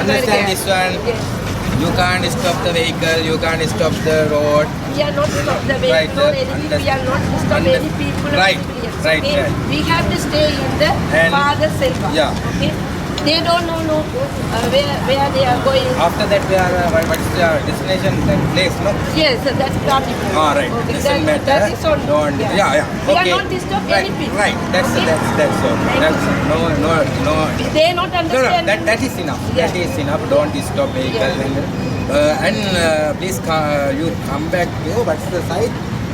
Understand this one. You can't stop the vehicle, you can't stop the road. We are not stop the vehicle, right, uh, enemy, we are not stop any people. Right, right, okay? right. We have to stay in the and, Father Selva. Yeah. Okay? They don't know no, uh, where, where they are going. After that, we are, uh, what is the destination, that place, no? Yes, uh, that's Gandhipur. Ah, right. Okay, Doesn't that, matter. that is on. Don't, yeah, yeah. We okay. are not disturb right, any people. Right, that's, Okay? that's, that's all. Thank That's, no, no, no. They not understand. No, no, that, that is enough. That Yeah. is enough. Don't disturb vehicle. Yeah. And, uh, and uh, please, ca- you come back to, what's the side?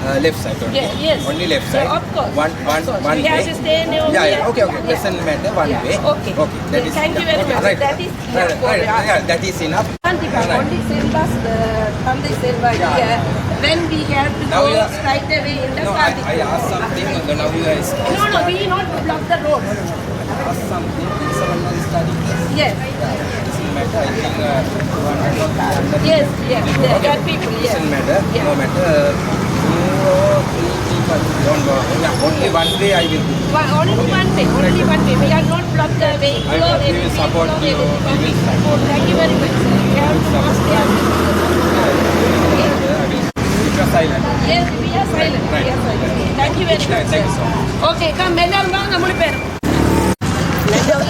Uh, left side only. Yeah, yes. Only left Yeah, side. of course. One, one, Of course. one We way. have to stay near Yeah, yeah. Okay, okay. Yeah. Doesn't matter. One Yeah. way. Okay. Okay. That Yeah, is thank you very okay, much. Right. That is right, right, us. Yeah, that is enough. Right. only Selva's, uh, Tandai Selva Yeah. here. When we have to Now go are- straight away in the No, I. I asked something. uh, Now you guys No, no, we not to block the road. asked something. Someone is studying this. Yes, Doesn't matter. I think uh, yes, yes. There Okay. are people, yes. Doesn't matter. Yeah. No matter. Only one way I will do. Only one way, only one way. We are not block the way. I will- we will support you. We will support. Thank you very much. sir. We have to must stay silent. Yes, we are silent. We are silent. Thank you very much. Thank you so much. Okay, come எல்லாரும் வாங்க மூணு பேரும்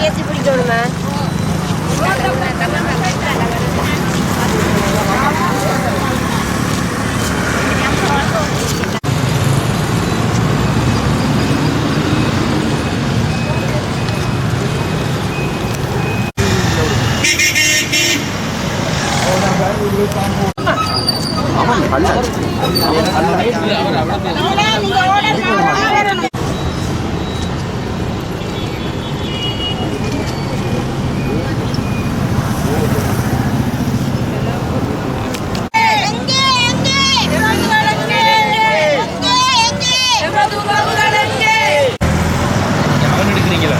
AC பிடிக்கணுமா அவன் எடுக்கிறீங்களா?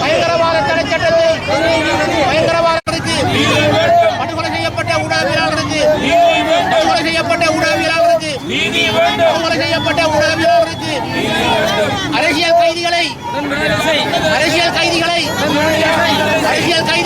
பயங்கரவாத தடைச்சட்டத்தை பயங்கரவாத பயங்கரவாதத்திற்கு படுகொலை செய்யப்பட்ட ஊடகவியலாளருக்கு படுகொலை செய்யப்பட்ட ஊடகவியலாளருக்கு படுகொலை செய்யப்பட்ட ஊடகவியலாளருக்கு அரசியல் கைதிகளை அரசியல் கைதிகளை அரசியல் கைதி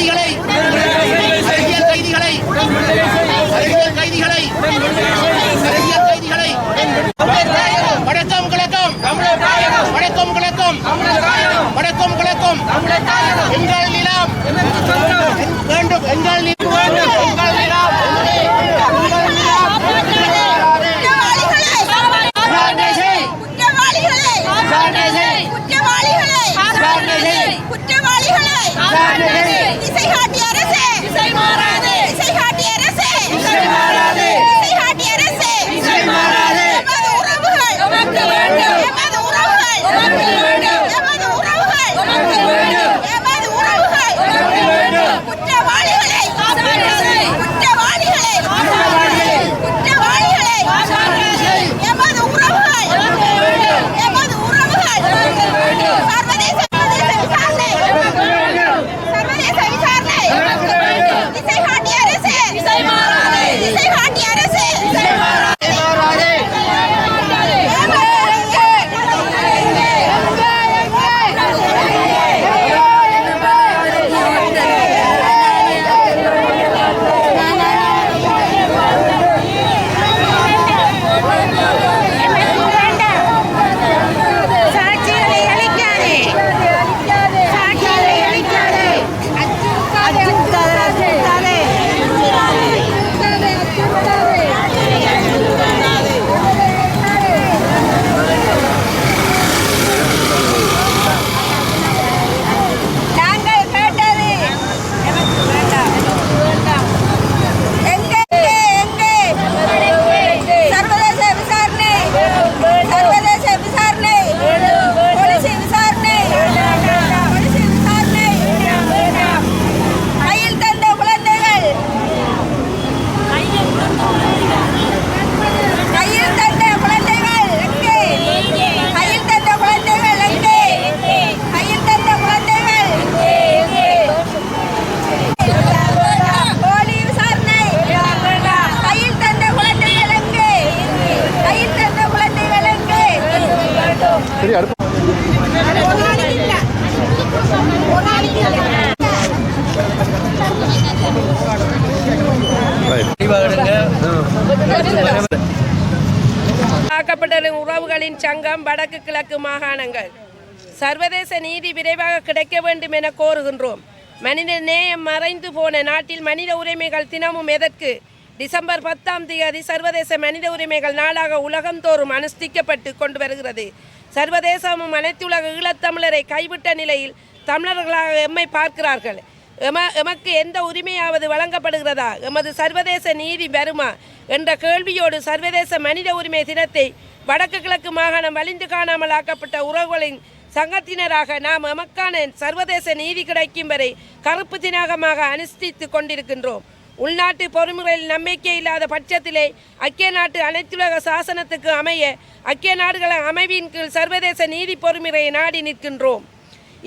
மாகாணங்கள். சர்வதேச நீதி விரைவாக கிடைக்க வேண்டும் என கோருகின்றோம். மனித நேயம் மறைந்து போன நாட்டில் மனித உரிமைகள் தினமும் எதற்கு? டிசம்பர் பத்தாம் தேதி சர்வதேச மனித உரிமைகள் நாளாக உலகந்தோறும் அனுஷ்டிக்கப்பட்டு கொண்டு வருகிறது. சர்வதேசமும் அனைத்துலக ஈழத்தமிழரை கைவிட்ட நிலையில் தமிழர்களாக எம்மை பார்க்கிறார்கள்? எம எமக்கு எந்த உரிமையாவது வழங்கப்படுகிறதா? எமது சர்வதேச நீதி வருமா? என்ற கேள்வியோடு சர்வதேச மனித உரிமை தினத்தை வடக்கு கிழக்கு மாகாணம் வலிந்து காணாமல் ஆக்கப்பட்ட உறவுகளின் சங்கத்தினராக நாம் எமக்கான சர்வதேச நீதி கிடைக்கும் வரை கருப்பு தினகமாக அனுஷ்டித்து கொண்டிருக்கின்றோம். உள்நாட்டு பொறுமுறையில் நம்பிக்கை இல்லாத பட்சத்திலே ஐக்கிய நாட்டு அனைத்துலக சாசனத்துக்கு அமைய ஐக்கிய நாடுகள் அமைவின் கீழ் சர்வதேச நீதி பொறுமுறையை நாடி நிற்கின்றோம்.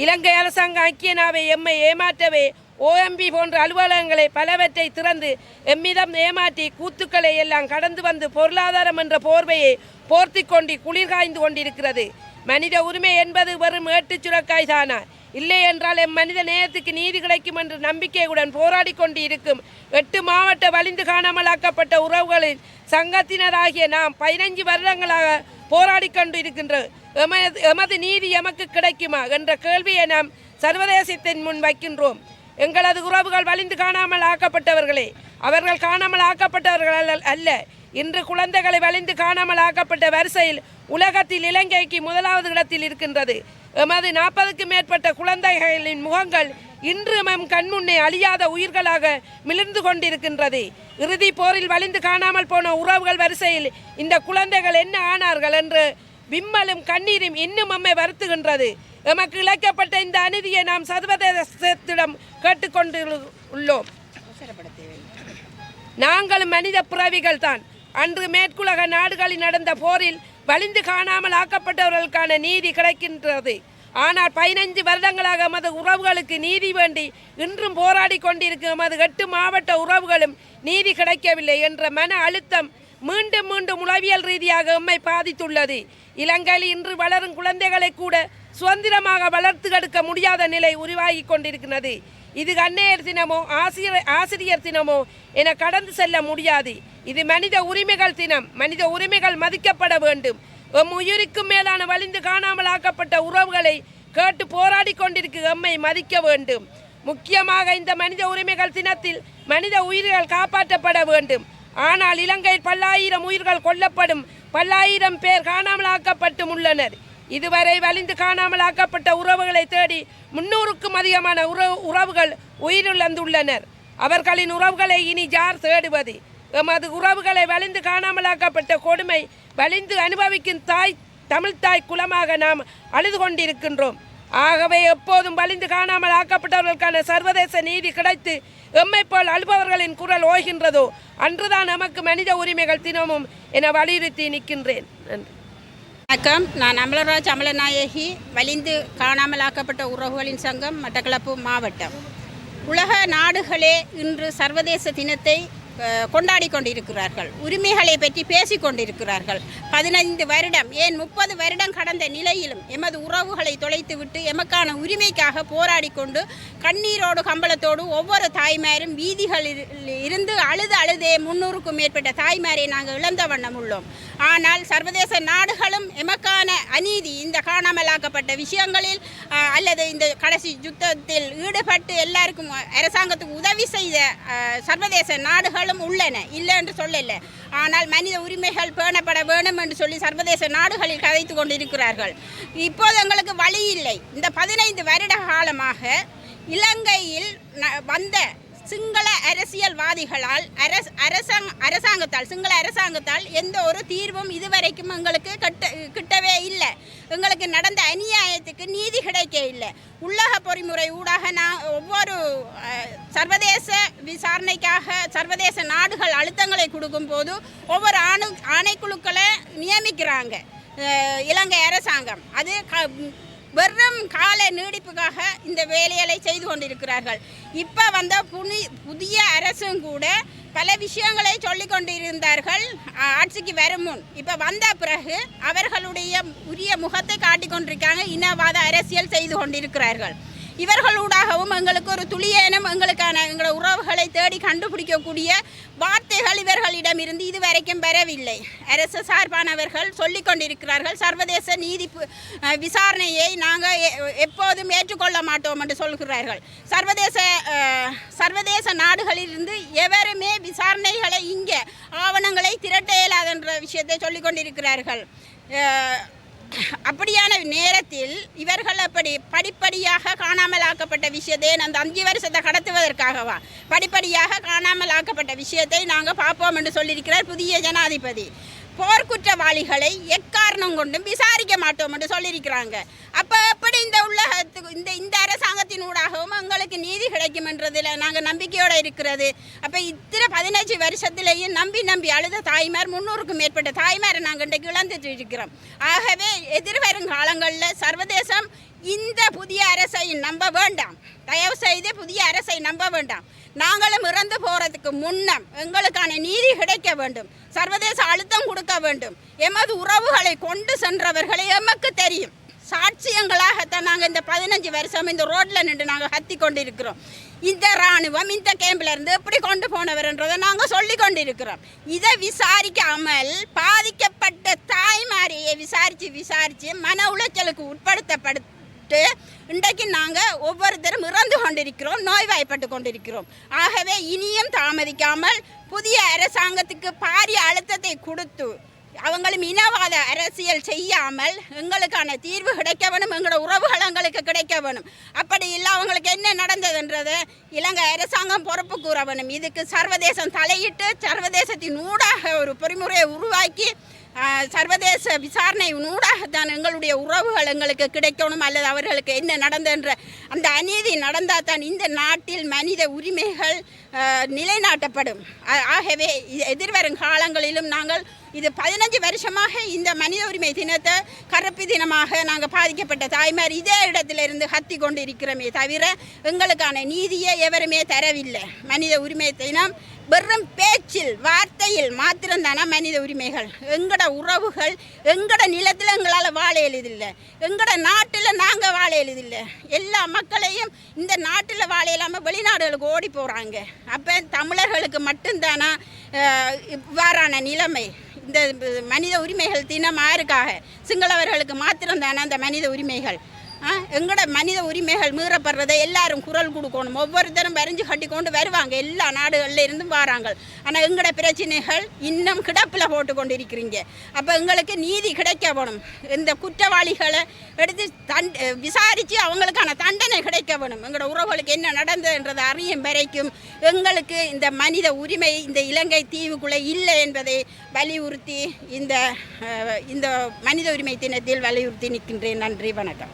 இலங்கை அரசாங்கம் ஐக்கியனாவை எம்மை ஏமாற்றவே ஓஎம்பி போன்ற அலுவலகங்களை பலவற்றை திறந்து எம்மிடம் ஏமாற்றி கூத்துக்களை எல்லாம் கடந்து வந்து பொருளாதாரம் என்ற போர்வையை போர்த்தி கொண்டு குளிர்காய்ந்து கொண்டிருக்கிறது. மனித உரிமை என்பது வெறும் ஏட்டுச் சுரக்காய் தானா? இல்லை என்றால் எம் மனித நேயத்துக்கு நீதி கிடைக்கும் என்று நம்பிக்கையுடன் போராடி கொண்டு இருக்கும் எட்டு மாவட்ட வலிந்து காணாமலாக்கப்பட்ட உறவுகளில் சங்கத்தினராகிய நாம் பதினைஞ்சு வருடங்களாக போராடி கொண்டு இருக்கின்றோம். எமது எமது நீதி எமக்கு கிடைக்குமா என்ற கேள்வியை நாம் சர்வதேசத்தின் முன் வைக்கின்றோம். எங்களது உறவுகள் வலிந்து காணாமல் ஆக்கப்பட்டவர்களே அவர்கள் காணாமல் ஆக்கப்பட்டவர்கள் அல்ல- அல்ல. இன்று குழந்தைகளை வலிந்து காணாமல் ஆக்கப்பட்ட வரிசையில் உலகத்தில் இலங்கைக்கு முதலாவது இடத்தில் இருக்கின்றது. எமது நாற்பதுக்கும் மேற்பட்ட குழந்தைகளின் முகங்கள் இன்று எம் கண்முன்னே அழியாத உயிர்களாக மிளிர்ந்து கொண்டிருக்கின்றது. இறுதி போரில் வலிந்து காணாமல் போன உறவுகள் வரிசையில் இந்த குழந்தைகள் என்ன ஆனார்கள் என்று விம்மலும் கண்ணீரும் இன்னும் அம்மை வருத்துகின்றது. எமக்கு இழைக்கப்பட்ட இந்த அநீதியை நாம் சர்வதேசத்திடம் கேட்டுக்கொண்டு உள்ளோம். நாங்களும் மனித பிறவிகள் தான் அன்று மேற்குலக நாடுகளில் நடந்த போரில் வலிந்து காணாமல் ஆக்கப்பட்டவர்களுக்கான நீதி கிடைக்கின்றது. ஆனால் பதினைஞ்சு வருடங்களாக எமது உறவுகளுக்கு நீதி வேண்டி இன்றும் போராடி கொண்டிருக்கும் எமது எட்டு மாவட்ட உறவுகளும் நீதி கிடைக்கவில்லை என்ற மன அழுத்தம் மீண்டும் மீண்டும் உளவியல் ரீதியாக எம்மை பாதித்துள்ளது. இலங்கையில் இன்று வளரும் குழந்தைகளை கூட சுதந்திரமாக வளர்த்து எடுக்க முடியாத நிலை உருவாகி கொண்டிருக்கிறது. இது அன்னையர் தினமோ ஆசிரியர் ஆசிரியர் தினமோ என கடந்து செல்ல முடியாது. இது மனித உரிமைகள் தினம். மனித உரிமைகள் மதிக்கப்பட வேண்டும். எம் உயிருக்கும் மேலான வலிந்து காணாமல் ஆக்கப்பட்ட உறவுகளை கேட்டு போராடி கொண்டிருக்கும் எம்மை மதிக்க வேண்டும். முக்கியமாக இந்த மனித உரிமைகள் தினத்தில் மனித உயிர்கள் காப்பாற்றப்பட வேண்டும். ஆனால் இலங்கையில் பல்லாயிரம் உயிர்கள் கொல்லப்படும் பல்லாயிரம் பேர் காணாமல் ஆக்கப்பட்டும் உள்ளனர். இதுவரை வலிந்து காணாமலாக்கப்பட்ட உறவுகளை தேடி முன்னூறுக்கும் அதிகமான உறவு உறவுகள் உயிரிழந்துள்ளனர். அவர்களின் உறவுகளை இனி யார் தேடுவது? எமது உறவுகளை வலிந்து காணாமலாக்கப்பட்ட கொடுமை வலிந்து அனுபவிக்கும் தாய் தமிழ் தாய் குலமாக நாம் அழுது கொண்டிருக்கின்றோம். ஆகவே எப்போதும் வலிந்து காணாமல் ஆக்கப்பட்டவர்களுக்கான சர்வதேச நீதி கிடைத்து எம்மை போல் அழுபவர்களின் குரல் ஓய்கின்றதோ அன்றுதான் நமக்கு மனித உரிமைகள் தினமும் என வலியுறுத்தி நிற்கின்றேன். நன்றி. வணக்கம். நான் அமலராஜ் அமலநாயகி வலிந்து காணாமல் ஆக்கப்பட்ட உறவுகளின் சங்கம் மட்டக்களப்பு மாவட்டம். உலக நாடுகளே இன்று சர்வதேச தினத்தை கொண்டாடி கொண்டிருக்கிறார்கள். உரிமைகளை பற்றி பேசி கொண்டிருக்கிறார்கள். பதினைந்து வருடம் ஏன் முப்பது வருடம் கடந்த நிலையிலும் எமது உறவுகளை தொலைத்துவிட்டு எமக்கான உரிமைக்காக போராடி கொண்டு கண்ணீரோடு கம்பளத்தோடு ஒவ்வொரு தாய்மாரும் வீதிகளில் இருந்து அழுது அழுதே முன்னூறுக்கும் மேற்பட்ட தாய்மாரை நாங்கள் இழந்த வண்ணம் உள்ளோம். ஆனால் சர்வதேச நாடுகளும் எமக்கான அநீதி இந்த காணாமலாக்கப்பட்ட விஷயங்களில் அல்லது இந்த கடைசி யுத்தத்தில் ஈடுபட்டு எல்லாருக்கும் அரசாங்கத்துக்கு உதவி செய்த சர்வதேச நாடுகள் உரிமைகளும் உள்ளன. இல்லை என்று சொல்லல. ஆனால் மனித உரிமைகள் பேணப்பட வேண்டும் என்று சொல்லி சர்வதேச நாடுகளில் கதைத்து கொண்டிருக்கிறார்கள். இப்போது எங்களுக்கு வழி இல்லை. இந்த பதினைந்து வருட காலமாக இலங்கையில் ந- வந்த சிங்கள அரசியல்வாதிகளால் அரச அரசாங்க அரசாங்கத்தால் சிங்கள அரசாங்கத்தால் எந்த ஒரு தீர்வும் இதுவரைக்கும் எங்களுக்கு கட்ட கிட்டவே இல்லை. எங்களுக்கு நடந்த அநியாயத்துக்கு நீதி கிடைக்க இல்லை. உள்ளக பொறிமுறை ஊடாக நான் ஒவ்வொரு சர்வதேச விசாரணைக்காக சர்வதேச நாடுகள் அழுத்தங்களை கொடுக்கும்போது ஒவ்வொரு ஆணு ஆணைக்குழுக்களை நியமிக்கிறாங்க. இலங்கை அரசாங்கம். அது க வெறும் கால நீடிப்புக்காக இந்த வேலைகளை செய்து கொண்டிருக்கிறார்கள். இப்போ வந்த புனி புதிய அரசும் கூட பல விஷயங்களை சொல்லி கொண்டிருந்தார்கள். ஆட்சிக்கு வரும் முன். இப்போ வந்த பிறகு அவர்களுடைய உரிய முகத்தை காட்டி கொண்டிருக்காங்க. இனவாத அரசியல் செய்து கொண்டிருக்கிறார்கள். இவர்களூடாகவும் எங்களுக்கு ஒரு துளியேனும் எங்களுக்கான எங்களோட உறவுகளை தேடி கண்டுபிடிக்கக்கூடிய வார்த்தைகள் இவர்களிடம் இருந்து இதுவரைக்கும் வரவில்லை. அரசு சார்பானவர்கள் சொல்லிக் கொண்டிருக்கிறார்கள். சர்வதேச நீதி விசாரணையை நாங்கள் எப்போதும் ஏற்றுக்கொள்ள மாட்டோம் என்று சொல்கிறார்கள். சர்வதேச சர்வதேச நாடுகளிலிருந்து எவருமே விசாரணைகளை இங்கே ஆவணங்களை திரட்ட இயலாதென்ற விஷயத்தை சொல்லிக் கொண்டிருக்கிறார்கள். அப்படியான நேரத்தில் இவர்கள் அப்படி படிப்படியாக காணாமல் ஆக்கப்பட்ட விஷயத்தை அந்த அஞ்சு வருஷத்தை கடத்துவதற்காகவா? படிப்படியாக காணாமல் ஆக்கப்பட்ட விஷயத்தை நாங்கள் பார்ப்போம் என்று சொல்லியிருக்கிறார் புதிய ஜனாதிபதி. போர்க்குற்றவாளிகளை எக்காரணம் கொண்டும் விசாரிக்க மாட்டோம் என்று சொல்லியிருக்கிறாங்க. அப்போ இந்த உள்ளகத்துக்கு இந்த இந்த அரசாங்கத்தின் ஊடாகவும் எங்களுக்கு நீதி கிடைக்கும் என்றதில் நாங்கள் நம்பிக்கையோடு இருக்கிறது. அப்போ இத்தனை பதினஞ்சு வருஷத்திலேயும் நம்பி நம்பி அழுத தாய்மார் முன்னூறுக்கும் மேற்பட்ட தாய்மாரை நாங்கள் இன்றைக்கு இழந்துட்டு இருக்கிறோம். ஆகவே எதிர்வரும் காலங்களில் சர்வதேசம் இந்த புதிய அரசை நம்ப வேண்டாம். தயவு செய்து புதிய அரசை நம்ப வேண்டாம். நாங்களும் இறந்து போகிறதுக்கு முன்னம் எங்களுக்கான நீதி கிடைக்க வேண்டும். சர்வதேச அழுத்தம் கொடுக்க வேண்டும். எமது உறவுகளை கொண்டு சென்றவர்களை எமக்கு தெரியும். சாட்சியங்களாகத்தான் நாங்கள் இந்த பதினஞ்சு வருஷம் இந்த ரோட்டில் நின்று நாங்கள் கத்தி கொண்டு இருக்கிறோம் இந்த ராணுவம் இந்த கேம்பில் இருந்து எப்படி கொண்டு போனவர்ன்றதை நாங்கள் சொல்லி கொண்டிருக்கிறோம். இதை விசாரிக்காமல் பாதிக்கப்பட்ட தாய்மாரியை விசாரித்து விசாரித்து மன உளைச்சலுக்கு உட்படுத்தப்பட்டு இன்றைக்கு நாங்கள் ஒவ்வொருத்தரும் இறந்து கொண்டிருக்கிறோம் நோய்வாய்ப்பட்டு கொண்டிருக்கிறோம். ஆகவே இனியும் தாமதிக்காமல் புதிய அரசாங்கத்துக்கு பாரிய அழுத்தத்தை கொடுத்து அவங்களும் இனவாத அரசியல் செய்யாமல் எங்களுக்கான தீர்வு கிடைக்க வேணும் எங்களோட உறவுகள் எங்களுக்கு கிடைக்க வேணும். அப்படி இல்லை அவங்களுக்கு என்ன நடந்ததுன்றது இலங்கை அரசாங்கம் பொறுப்பு கூற வேணும். இதுக்கு சர்வதேசம் தலையிட்டு சர்வதேசத்தின் ஊடாக ஒரு பொறிமுறையை உருவாக்கி சர்வதேச விசாரணை ஊடாகத்தான் எங்களுடைய உறவுகள் எங்களுக்கு கிடைக்கணும் அல்லது அவர்களுக்கு என்ன நடந்தன்ற அந்த அநீதி நடந்தால் தான் இந்த நாட்டில் மனித உரிமைகள் நிலைநாட்டப்படும். ஆகவே எதிர்வரும் காலங்களிலும் நாங்கள் இது பதினஞ்சு வருஷமாக இந்த மனித உரிமை தினத்தை கருப்பு தினமாக நாங்கள் பாதிக்கப்பட்ட தாய்மார் இதே இடத்திலிருந்து கத்தி கொண்டு இருக்கிறோமே தவிர எங்களுக்கான நீதியை எவருமே தரவில்லை. மனித உரிமை தினம் வெறும் பேச்சில் வார்த்தையில் மாத்திரம்தானா மனித உரிமைகள்? எங்கட உறவுகள் எங்கட நிலத்தில் எங்களால் வாழ எழுதில்லை எங்கட நாட்டில் நாங்கள் வாழ எழுதில்லை எல்லா மக்களையும் இந்த நாட்டில் வாழ இல்லாமல் வெளிநாடுகளுக்கு ஓடி போகிறாங்க அப்போ தமிழர்களுக்கு மட்டும்தானா இவ்வாறான நிலைமை? இந்த மனித உரிமைகள் தினம் சிங்களவர்களுக்கு மாத்திரம்தானே அந்த மனித உரிமைகள்? எங்களோட மனித உரிமைகள் மீறப்படுறதை எல்லாரும் குரல் கொடுக்கணும். ஒவ்வொருத்தரும் வரைஞ்சு கட்டி கொண்டு வருவாங்க. எல்லா நாடுகளில் இருந்தும் வராங்க. ஆனால் எங்களோட பிரச்சனைகள் இன்னும் கிடப்பில் போட்டு கொண்டு இருக்கிறீங்க அப்போ எங்களுக்கு நீதி கிடைக்க வேணும். இந்த குற்றவாளிகளை எடுத்து தன் விசாரித்து அவங்களுக்கான தண்டனை கிடைக்க வேணும். எங்களோட உறவுகளுக்கு என்ன நடந்ததுன்றதை அறியும் வரைக்கும் எங்களுக்கு இந்த மனித உரிமை இந்த இலங்கை தீவுக்குள்ளே இல்லை என்பதை வலியுறுத்தி இந்த இந்த மனித உரிமை தினத்தில் வலியுறுத்தி நிற்கின்றேன். நன்றி. வணக்கம்.